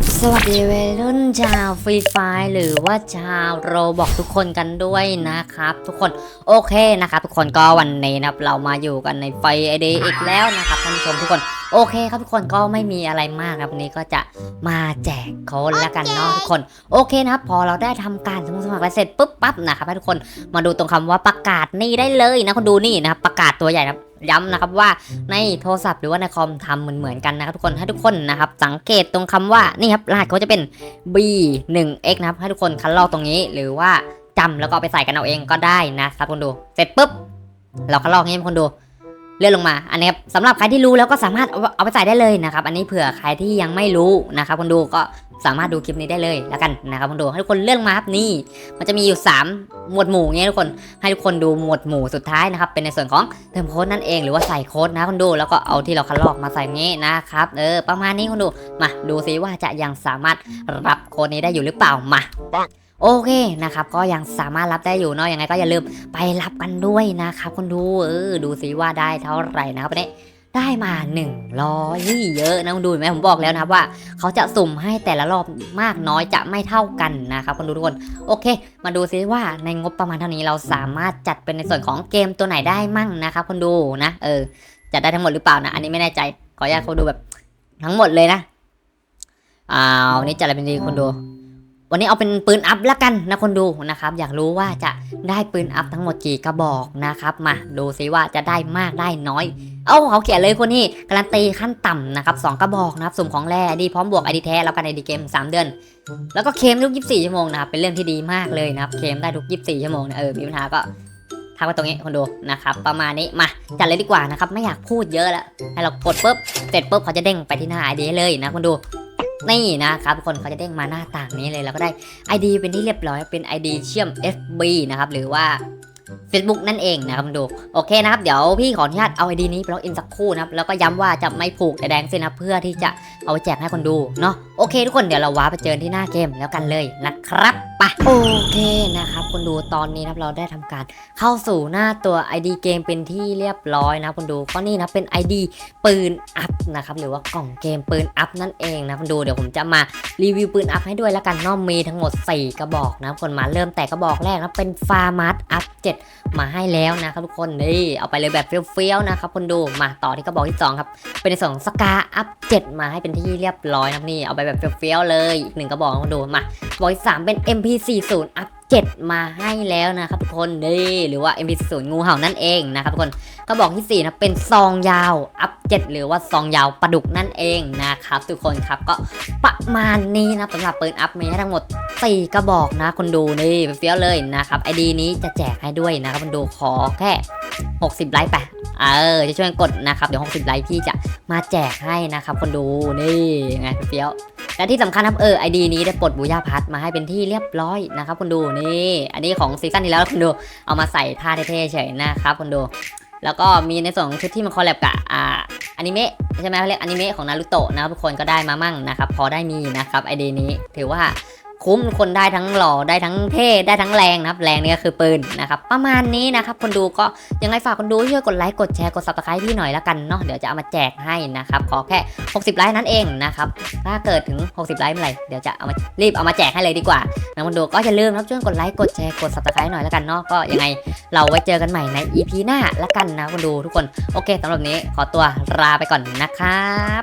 บสวัสดีวัยรุ่นชาวฟรีไฟหรือว่าชาวโรบอกทุกคนกันด้วยนะครับ ทุกคนโอเคนะครับทุกคนก็วันนี้นะครับเรามาอยู่กันในไฟไอเดอีกแล้วนะครับท่านผู้ชมทุกคนโอเคครับทุกคนก็ไม่มีอะไรมากครับวันนี้ก็จะมาแจกโค้ดแล้วกันเนาะทุกคนโอเคนะครับพอเราได้ทำการสมัครแล้วเสร็จปุ๊บปั๊บนะครับให้ทุกคนมาดูตรงคำว่าประกาศนี่ได้เลยนะคนดูนี่นะครับประกาศตัวใหญ่นะครับ ย้ำนะครับว่าในโทรศัพท์หรือว่าในคอมทำเหมือนเหมือนๆกันนะครับทุกคนให้ทุกคนนะครับสังเกตตรงคำว่านี่ครับรหัสเขาจะเป็น b 1 x นะครับให้ทุกคนคัดลอกตรงนี้ หรือว่าจำแล้วก็ไปใส่กันเอาเองก็ได้นะครับคนดู เสร็จปุ๊บเราคัดลอกให้คนดู เลื่อนลงมา อันนี้ครับสำหรับใครที่รู้แล้วก็สามารถเอาไปใส่ได้เลยนะครับ อันนี้เผื่อใครที่ยังไม่รู้นะครับคนดูก็สามารถดูคลิปนี้ได้เลยแล้วกันนะครับคนดูให้ทุกคนเลื่อนมาครับนี่ มันจะมีอยู่ 3 หมวดหมู่เงี้ยทุกคนให้ทุกคนดูหมวดหมู่สุดท้ายนะครับเป็นในส่วนของเติมโค้ดนั่นเองหรือว่าใส่โค้ดนะคุณดูแล้วก็เอาที่เราคัดลอกมาใส่เงี้นะครับเออประมาณนี้คุณดูมาดูซิว่าจะยังสามารถรับโค้ดนี้ได้อยู่หรือเปล่ามา โอเคนะครับก็ยังสามารถรับได้อยู่เนาะยังไงก็อย่าลืมไปรับกันด้วยนะครับคุณดูเออดูซิว่าได้เท่าไหร่นะครับวันนี้ได้มา100เยอะนะคุณดูเห็นไหมผมบอกแล้วนะครับว่า เขาจะสุ่มให้แต่ละรอบมากน้อยจะไม่เท่ากันนะครับคุณดูทุกคนโอเค มาดูซิว่าในงบประมาณเท่านี้เราสามารถจัดเป็นในส่วนของเกมตัวไหนได้มั่งนะครับคุณดูนะเออจัดได้ทั้งหมดหรือเปล่านะ อันนี้ไม่แน่ใจขออนุญาตคุณดูแบบทั้งหมดเลยนะอ้าวนนี้จัดอะไรเป็นดีคุณดู วันนี้เอาเป็นปืนอัพและกันนะคนดูนะครับอยากรู้ว่าจะได้ปืนอัพทั้งหมดกี่กระบอกนะครับมาดูซิว่าจะได้มากได้น้อย เอ้าเขาเขียนเลยคนนี้การันตีขั้นต่ำนะครับสองกระบอกนะครับสุ่มของแร่ดีพร้อมบวกไอดีแท้แล้วกันไอดีเกมสามเดือน แล้วก็เคมทุก 24 ชั่วโมงนะครับเป็นเรื่องที่ดีมากเลยนะครับเคมได้ทุก 24 ชั่วโมงนะเออมีปัญหาก็ทักมาตรงนี้คนดูนะครับประมาณนี้มาจัดเลยดีกว่านะครับไม่อยากพูดเยอะแล้วให้เรากดปุ๊บเสร็จปุ๊บเขาจะเด้งไปที่หน้า ID เลยนะคนดู นี่นะครับทุกคนเขาจะเด้งมาหน้าต่างนี้เลยแล้วก็ได้ ID เป็นที่เรียบร้อยเป็น ID เชื่อม FB นะครับหรือว่า Facebook นั่นเองนะครับคุณดูโอเคนะครับเดี๋ยวพี่ขออนุญาตเอา ID นี้ไปล็อกอินสักครู่นะครับแล้วก็ย้ำว่าจะไม่ผูกแต่แดงเส้นนะเพื่อที่จะเอาไปแจกให้คนดูเนาะโอเค ทุกคนเดี๋ยวเราว้าไปเจอที่หน้าเกมแล้วกันเลยนะครับไปโอเคนะครับคนดูตอนนี้นะครับเราได้ทำการเข้าสู่หน้าตัว ID เกมเป็นที่เรียบร้อยนะคนดูก็นี่นะเป็น ID ปืนอัพนะครับหรือว่ากล่องเกมปืนอัพนั่นเองนะคนดูเดี๋ยวผมจะมารีวิวปืนอัพให้ด้วยแล้วกันเนาะมีทั้งหมด 4 กระบอกนะคนมาเริ่มแต่กระบอกแรกนะเป็นฟาร์มัสอัพ7มาให้แล้วนะครับทุกคนนี่เอาไปเลยแบบเฟี้ยวๆนะครับคนดูมาต่อที่กระบอกที่สองครับเป็นในส่วนของสกาอัพ7มาให้เป็นที่เรียบร้อยนะนี่เอาไปแบบเฟี้ยวๆเลยอีกหนึ่งกระบอกคนดูมากระบอกที่สามเป็น MP40 อัพ 7 มาให้แล้วนะครับทุกคนนี่หรือว่า MP0 งูเห่านั่นเองนะครับทุกคนกระบอกที่สี่นะเป็นซองยาวอัพ7หรือว่าซองยาวปลาดุกนั่นเองนะครับทุกคนครับก็ประมาณนี้นะสำหรับปืนอัพมีให้ทั้งหมด 4 กระบอกนะคนดูนี่เฟี้ยวเลยนะครับไอดีนี้จะแจกให้ด้วยนะครับคนดูขอแค่ 60 ไลค์ไปเออจะช่วยกดนะครับเดี๋ยว 60 ไลค์พี่จะมาแจกให้นะครับคนดูนี่ไงเฟี้ยว และที่สำคัญครับเออไอดีนี้ได้ปลดบูย่าพัดมาให้เป็นที่เรียบร้อยนะครับคนดูนี่อันนี้ของซีซั่นที่แล้วคนดูเอามาใส่ท่าเท่ๆเฉยนะครับคนดูแล้วก็มีในส่วนของชุดที่มันคอลแลบกับอ่าอนิเมะใช่ไหมเขาเรียกอนิเมะของนารูโตะนะครับทุกคนก็ได้มามั่งนะครับพอได้มีนะครับไอดีนี้ถือว่า คุ้มคนได้ทั้งหล่อได้ทั้งเท่ได้ทั้งแรงนะครับ แรงนี่ก็คือปืนนะครับ ประมาณนี้นะครับ คนดูก็ยังไงฝากคนดูช่วยกดไลค์กดแชร์กด subscribe พี่หน่อยแล้วกันเนาะเดี๋ยวจะเอามาแจกให้นะครับขอแค่ 60 ไลค์นั่นเองนะครับถ้าเกิดถึง 60 ไลค์เมื่อไหร่เดี๋ยวจะเอามารีบเอามาแจกให้เลยดีกว่านะคนดูก็อย่าลืมนะครับช่วยกดไลค์กดแชร์กด subscribe หน่อยแล้วกันเนาะก็ยังไงเราไว้เจอกันใหม่ใน EP หน้าแล้วกันนะคนดูทุกคนโอเคสำหรับนนี้ขอตัวลาไปก่อนนะครับ